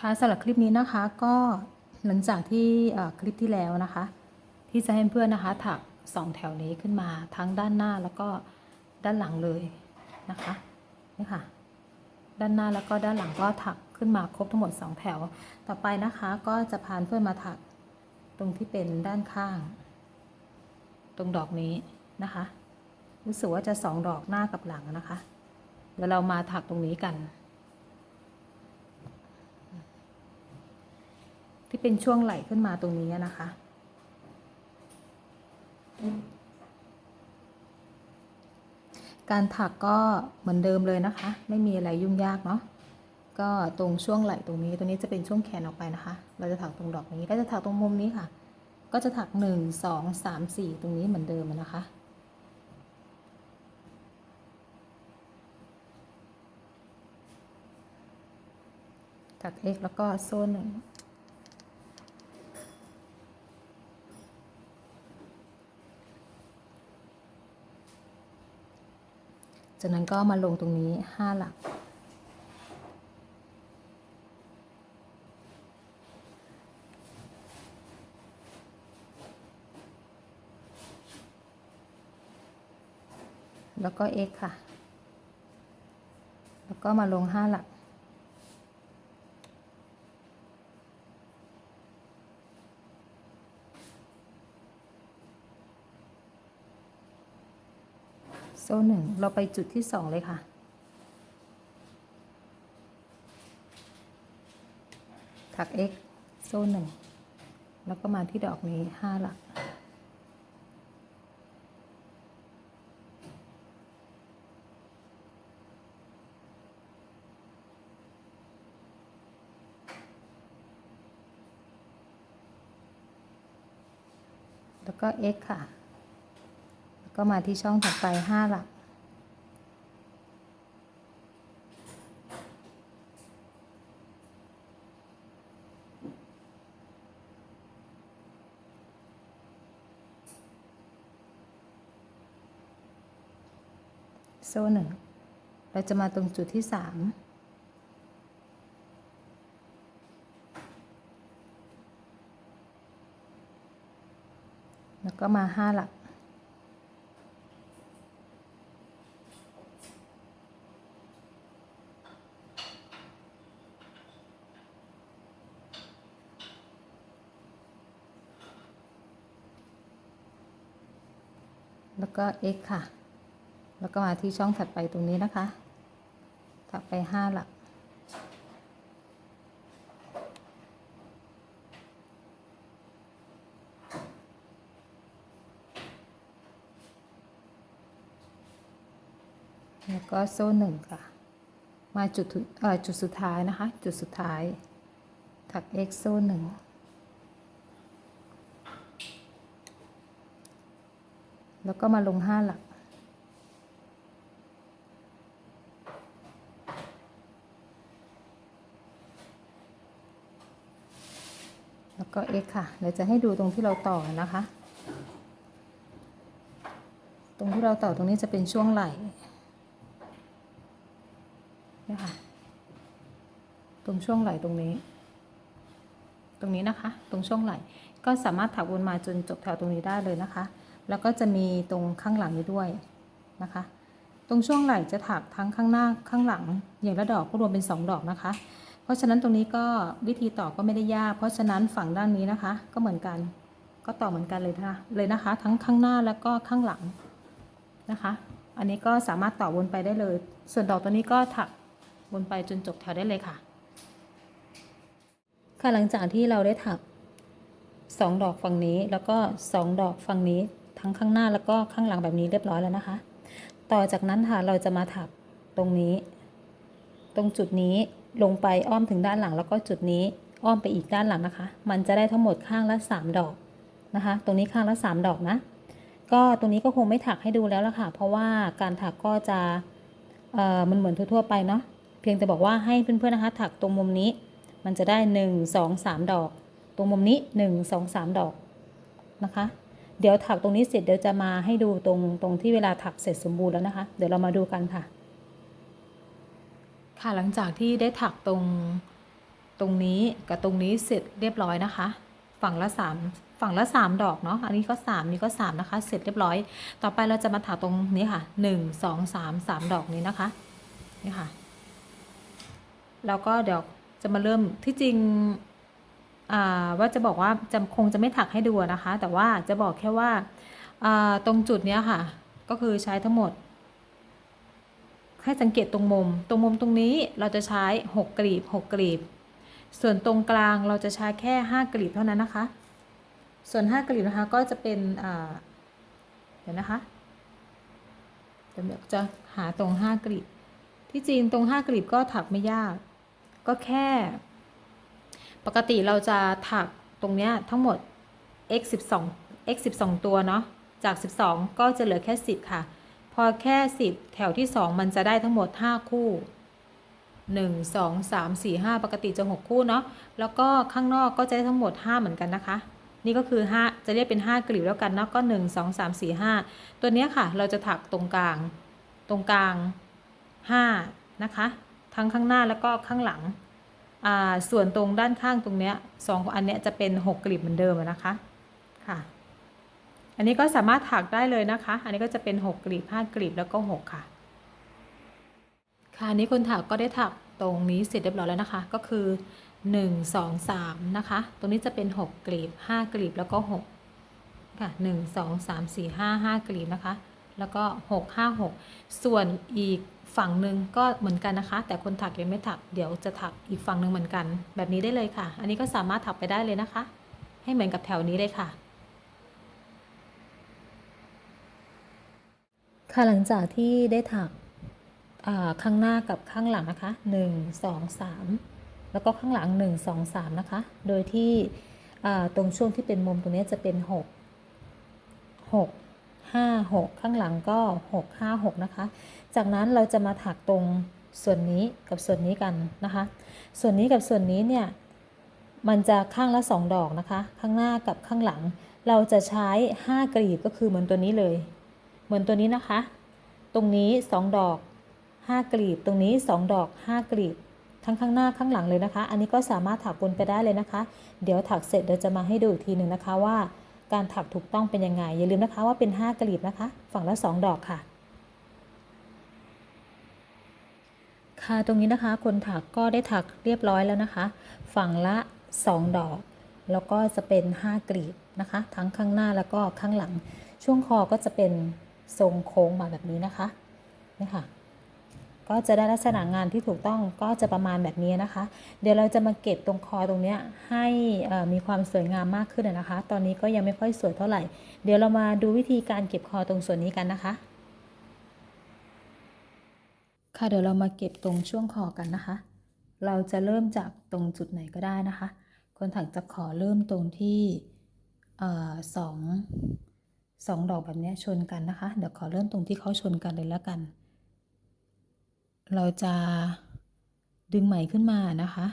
ค่ะสำหรับคลิปนี้นะคะก็หลังจากที่คลิปที่แล้วนะคะ ที่จะให้เพื่อนนะคะถักสองแถวนี้ขึ้นมาทั้งด้านหน้าแล้วก็ด้านหลังเลยนะคะนี่ค่ะ ด้านหน้าแล้วก็ด้านหลังก็ถักขึ้นมาครบทั้งหมด 2 แถว ต่อไปนะคะก็จะพานเพื่อนมาถักตรงที่เป็นด้านข้าง ตรงดอกนี้นะคะ รู้สึกว่าจะสองดอกหน้ากับหลังนะคะเดี๋ยวเรามาถักตรงนี้กัน ที่เป็นช่วงไหลขึ้นมาตรงนี้นะคะ การถักก็เหมือนเดิมเลยนะคะ ไม่มีอะไรยุ่งยากเนาะก็ตรงช่วงไหล่ตรงนี้ ตรงนี้จะเป็นช่วงแขนออกไปนะคะ เราจะถักตรงดอกนี้ ก็จะถักตรงมุมนี้ค่ะ ก็จะถักหนึ่งสองสามสี่ตรงนี้เหมือนเดิมนะคะ ถัก x แล้วก็โซ่หนึ่ง จากนั้นก็มาลงตรงนี้ห้าหลัก แล้วก็ x ค่ะ แล้วก็มาลงห้าหลัก โซ่หนึ่งเราไปจุดที่สองเลยค่ะ ถัก x โซ่หนึ่งแล้วก็มาที่ดอกนี้ห้าหลัก แล้วก็ x ค่ะ ก็มาที่ช่องถัดไปห้าหลัก โซ่หนึ่งเราจะมาตรงจุดที่สามแล้วก็มาห้าหลัก แล้วก็ x ค่ะ แล้วก็มาที่ช่องถัดไปตรงนี้นะคะ ถักไปห้าหลัก แล้วก็โซ่หนึ่งค่ะ มาจุดจุดสุดท้ายนะคะ จุดสุดท้ายถัก x โซ่หนึ่ง แล้วก็มาลงห้าหลัก แล้วก็ x ค่ะ เดี๋ยวจะให้ดูตรงที่เราต่อนะคะ ตรงที่เราต่อตรงนี้จะเป็นช่วงไหล่นี่ค่ะตรงช่วงไหล่ตรงนี้ ตรงนี้นะคะ ตรงช่วงไหล่ ก็สามารถถักวนมาจนจบแถวตรงนี้ได้เลยนะคะ แล้วก็จะมีตรงข้างหลังนี้ด้วยนะคะ ตรงช่วงไหล่จะถักทั้งข้างหน้าข้างหลัง อย่างละดอกก็รวมเป็น 2 ดอกนะคะ เพราะฉะนั้นตรงนี้ก็วิธีต่อก็ไม่ได้ยาก เพราะฉะนั้นฝั่งด้านนี้นะคะ ก็เหมือนกัน ก็ต่อเหมือนกันเลยนะคะเลยนะคะ ทั้งข้างหน้าแล้วก็ข้างหลังนะคะ อันนี้ก็สามารถต่อวนไปได้เลย ส่วนดอกตัวนี้ก็ถักวนไปจนจบแถวได้เลยค่ะ ค่ะหลังจากที่เราได้ถักสองดอกฝั่งนี้แล้วก็สองดอกฝั่งนี้ ทั้งข้างหน้าแล้วก็ข้างหลังแบบนี้เรียบร้อยแล้วนะคะ ต่อจากนั้นค่ะเราจะมาถักตรงนี้ ตรงจุดนี้ลงไปอ้อมถึงด้านหลังแล้วก็จุดนี้อ้อมไปอีกด้านหลังนะคะ มันจะได้ทั้งหมดข้างละ 3 ดอกนะคะ ตรงนี้ข้างละ 3 ดอกนะ ก็ตรงนี้ก็คงไม่ถักให้ดูแล้วละค่ะ เพราะว่าการถักก็จะเอ่อมันเหมือนทั่วๆไปเนาะ เพียงแต่บอกว่าให้เพื่อนๆนะคะ ถักตรงมุมนี้ มันจะได้ 1 2 3 ดอก ตรงมุมนี้ 1 2 3 ดอกนะคะ เดี๋ยวถักตรงนี้เสร็จเดี๋ยวจะมาให้ดูตรงตรงที่เวลาถักเสร็จสมบูรณ์แล้วนะคะ เดี๋ยวเรามาดูกันค่ะ ค่ะหลังจากที่ได้ถักตรงตรงนี้กับตรงนี้เสร็จเรียบร้อยนะคะ ฝั่งละสามฝั่งละสามดอกเนาะอันนี้ก็สามนี่ก็สามนะคะ เสร็จเรียบร้อย ต่อไปเราจะมาถักตรงนี้ค่ะหนึ่งสองสามสามดอกนี้นะคะนี่ค่ะแล้วก็เดี๋ยวจะมาเริ่มที่จริง ว่าจะบอกว่าจะคงจะไม่ถักให้ดูนะคะ แต่ว่าจะบอกแค่ว่าตรงจุดเนี้ยค่ะ ก็คือใช้ทั้งหมดให้สังเกตตรงมุม ตรงมุมตรงนี้เราจะใช้หกกลีบหกกลีบ ส่วนตรงกลางเราจะใช้แค่ห้ากลีบเท่านั้นนะคะ ส่วนห้ากลีบนะคะก็จะเป็นเดี๋ยวนะคะเดี๋ยวจะหาตรงห้ากลีบ ที่จริงตรงห้ากลีบก็ถักไม่ยาก ก็แค่ ปกติเราจะถักตรงเนี้ยทั้งหมด x 12 x 12 ตัวเนาะ จาก 12 ก็จะเหลือแค่ 10 ค่ะ พอแค่ 10 แถวที่ 2 มันจะได้ทั้งหมด 5 คู่ 1 2 3 4 5 ปกติจะ 6 คู่เนาะ แล้วก็ข้างนอกก็จะได้ทั้งหมด 5 เหมือนกันนะคะ นี่ก็คือ 5 จะเรียกเป็น 5กลีบแล้วกันเนาะ ก็ 1 2 3 4 5 ตัวเนี้ยค่ะ เราจะถักตรงกลาง ตรงกลาง 5 นะคะ ทั้งข้างหน้าแล้วก็ข้างหลัง ส่วนตรงด้านข้างตรงเนี้ยสองอันเนี้ยจะเป็นหกกลีบเหมือนเดิมนะคะค่ะ อันนี้ก็สามารถถักได้เลยนะคะ อันนี้ก็จะเป็นหกกลีบห้ากลีบแล้วก็หกค่ะ ค่ะอันนี้คนถักก็ได้ถักตรงนี้เสร็จเรียบร้อยแล้วนะคะ ก็คือหนึ่งสองสามนะคะ ตรงนี้จะเป็นหกกลีบห้ากลีบแล้วก็หกค่ะหนึ่งสองสามสี่ห้าห้ากลีบนะคะ แล้วก็หกห้าหกส่วนอีก ฝั่งหนึ่งก็เหมือนกันนะคะ แต่คนถักยังไม่ถักเดี๋ยวจะถักอีกฝั่งหนึ่งเหมือนกัน แบบนี้ได้เลยค่ะ อันนี้ก็สามารถถักไปได้เลยนะคะ ให้เหมือนกับแถวนี้เลยค่ะ ค่ะหลังจากที่ได้ถักข้างหน้ากับข้างหลังนะคะ 1 2 3 แล้วก็ข้างหลัง 1 2 3 นะคะ โดยที่ตรงช่วงที่เป็นมุมตรงนี้จะเป็น 6 6 5 6 ข้างหลังก็ 6 5 6 นะคะ จากนั้นเราจะมาถักตรงส่วนนี้กับส่วนนี้กันนะคะ ส่วนนี้กับส่วนนี้เนี่ย มันจะข้างละ 2 ดอกนะคะ ข้างหน้ากับข้างหลัง เราจะใช้ 5กลีบก็คือเหมือนตัวนี้เลย เหมือนตัวนี้นะคะ ตรงนี้ 2 ดอก 5กลีบ ตรงนี้ 2 ดอก 5กลีบ ทั้งข้างหน้าข้างหลังเลยนะคะ อันนี้ก็สามารถถักวนไปได้เลยนะคะ เดี๋ยวถักเสร็จเดี๋ยวจะมาให้ดูอีกทีหนึ่งนะคะว่า การถักถูกต้องเป็นยังไง อย่าลืมนะคะว่าเป็น 5กลีบนะคะ ฝั่งละ 2 ดอกค่ะ ค่ะตรงนี้นะคะ คนถักก็ได้ถักเรียบร้อยแล้วนะคะ ฝั่งละ 2 ดอก แล้วก็จะเป็น 5 กลีบนะคะ ทั้งข้างหน้าแล้วก็ข้างหลัง ช่วงคอก็จะเป็นทรงโค้งมาแบบนี้นะคะนี่ค่ะ ก็จะได้ลักษณะงานที่ถูกต้องก็จะประมาณแบบนี้นะคะ เดี๋ยวเราจะมาเก็บตรงคอตรงนี้ให้มีความสวยงามมากขึ้นนะคะ ตอนนี้ก็ยังไม่ค่อยสวยเท่าไหร่ เดี๋ยวเรามาดูวิธีการเก็บคอตรงส่วนนี้กันนะคะ ค่ะเดี๋ยวเรามาเก็บตรงช่วงคอกันนะคะ เราจะเริ่มจากตรงจุดไหนก็ได้นะคะ คนถักจะขอเริ่มตรงที่สองสองดอกแบบนี้ชนกันนะคะ เดี๋ยวขอเริ่มตรงที่เขาชนกันเลยแล้วกัน เราจะดึงไหมขึ้นมานะคะ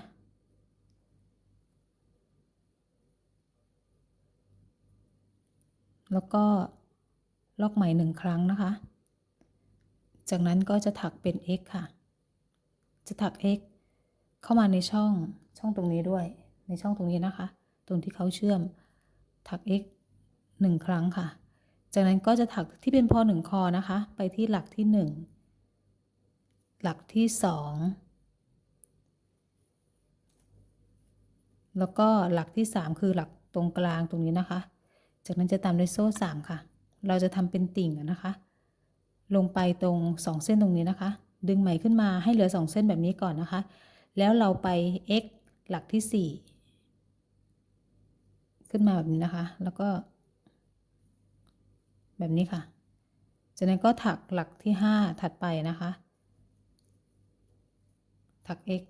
แล้วก็ล็อกไหมหนึ่งครั้งนะคะ จากนั้นก็จะถักเป็น x ค่ะ จะถัก x เข้ามาในช่องช่องตรงนี้ด้วย ในช่องตรงนี้นะคะ ตรงที่เขาเชื่อมถัก x หนึ่งครั้งค่ะ จากนั้นก็จะถักที่เป็นพอหนึ่งคอนะคะ ไปที่หลักที่หนึ่ง หลักที่สองแล้วก็หลักที่สามคือหลักตรงกลางตรงนี้นะคะ จากนั้นจะตามด้วยโซ่สามค่ะ เราจะทำเป็นติ่งนะคะ ลงไปตรงสองเส้นตรงนี้นะคะ ดึงไหมขึ้นมาให้เหลือสองเส้นแบบนี้ก่อนนะคะ แล้วเราไป x หลักที่สี่ขึ้นมาแบบนี้นะคะ แล้วก็ แบบนี้ค่ะ จากนั้นก็ถักหลักที่ห้าถัดไปนะคะ ถัก x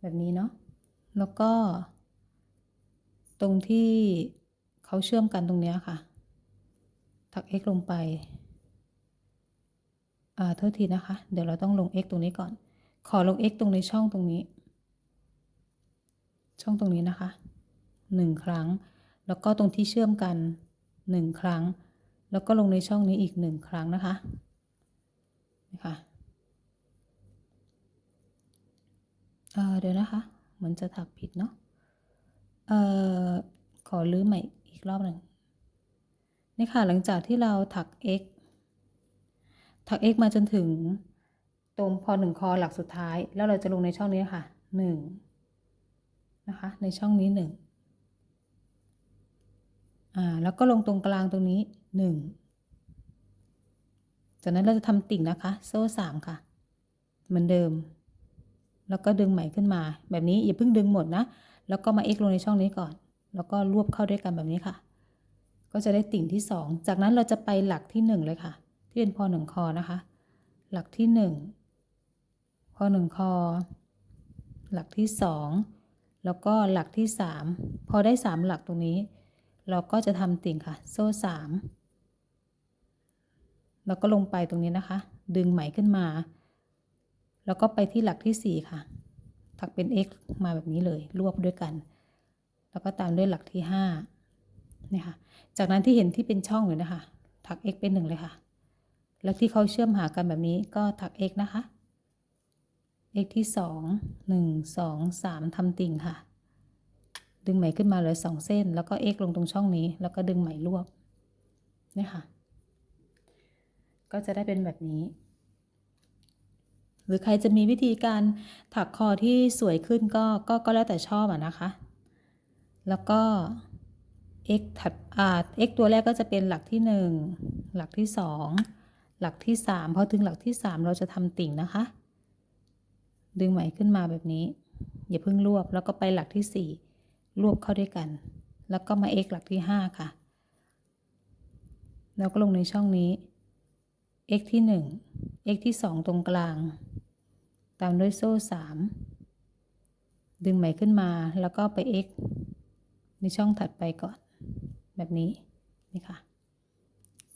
แบบนี้เนาะ แล้วก็ ตรงที่เขาเชื่อมกันตรงเนี้ยค่ะ ถัก x ลงไป อ่าโทษทีนะคะ เดี๋ยวเราต้องลง x ตรงนี้ก่อน ขอลง x ตรงในช่องตรงนี้ ช่องตรงนี้นะคะหนึ่งครั้ง แล้วก็ตรงที่เชื่อมกันหนึ่งครั้ง แล้วก็ลงในช่องนี้อีกหนึ่งครั้งนะคะนี่ค่ะ เออเดี๋ยวนะคะมือนจะถักผิดเนาะเออขอรื้อใหม่อีกรอบหนึ่งนี่ค่ะหลังจากที่เราถัก x ถัก x มาจนถึงตรงพอหนึ่งคอหลักสุดท้าย แล้วเราจะลงในช่องนี้ค่ะหนึ่งนะคะ ในช่องนี้หนึ่งอ่าแล้วก็ลงตรงกลางตรงนี้หนึ่งจากนั้นเราจะทำติ่งนะคะ โซ่สามค่ะ เหมือนเดิม แล้วก็ดึงใหม่ขึ้นมา แบบนี้อย่าเพิ่งดึงหมดนะ แล้วก็มา x ลงในช่องนี้ก่อน แล้วก็รวบเข้าด้วยกันแบบนี้ค่ะ ก็จะได้ติ่งที่สองจากนั้นเราจะไปหลักที่หนึ่งเลยค่ะ ที่เป็นพอหนึ่งคอนะคะ หลักที่หนึ่งพอหนึ่งคอ หลักที่สองแล้วก็หลักที่สามพอได้สามหลักตรงนี้ เราก็จะทำติ่งค่ะ โซ่สามแล้วก็ลงไปตรงนี้นะคะ ดึงไหมขึ้นมา แล้วก็ไปที่หลักที่สี่ค่ะ ถักเป็น x มาแบบนี้เลย รวบด้วยกัน แล้วก็ตามด้วยหลักที่ห้านี่ค่ะ จากนั้นที่เห็นที่เป็นช่องอยู่นะคะ ถัก x เป็นหนึ่งเลยค่ะ แล้วที่เขาเชื่อมหากันแบบนี้ก็ถัก x นะคะ x ที่สองหนึ่งสองสามทำติ่งค่ะ ดึงไหมขึ้นมาเลยสองเส้น แล้วก็ x ลงตรงช่องนี้ แล้วก็ดึงไหมรวบนี่ค่ะ ก็จะได้เป็นแบบนี้ หรือใครจะมีวิธีการถักคอที่สวยขึ้นก็ก็ก็แล้วแต่ชอบอะนะคะ แล้วก็ x ถัดอ่า x ตัวแรกก็จะเป็นหลักที่ 1 หลักที่ 2 หลักที่ 3 พอถึงหลักที่ 3 เราจะทำติ่งนะคะ ดึงไหมขึ้นมาแบบนี้ อย่าเพิ่งรวบแล้วก็ไปหลักที่ 4 รวบเข้าด้วยกัน แล้วก็มา x หลักที่ 5 ค่ะ แล้วก็ลงในช่องนี้ x ที่ 1 x ที่ 2 ตรงกลาง ตามด้วยโซ่3ดึงไหมขึ้นมาแล้วก็ไป x ในช่องถัดไปก่อน แบบนี้นี่ค่ะ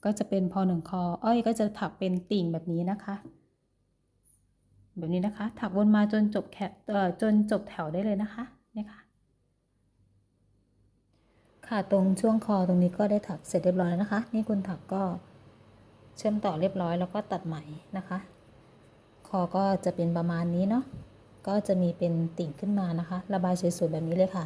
ก็จะเป็นพอหนึ่งคอ อ้อยก็จะถักเป็นติ่งแบบนี้นะคะ แบบนี้นะคะ ถักวนมาจนจบแคจนจบแถวได้เลยนะคะนี่ค่ะ ค่ะตรงช่วงคอตรงนี้ก็ได้ถักเสร็จเรียบร้อยแล้วนะคะ นี่คุณถักก็เชื่อมต่อเรียบร้อยแล้วก็ตัดไหมนะคะ คอก็จะเป็นประมาณนี้เนาะก็จะมีเป็นติ่งขึ้นมานะคะ ระบายสวยๆแบบนี้เลยค่ะ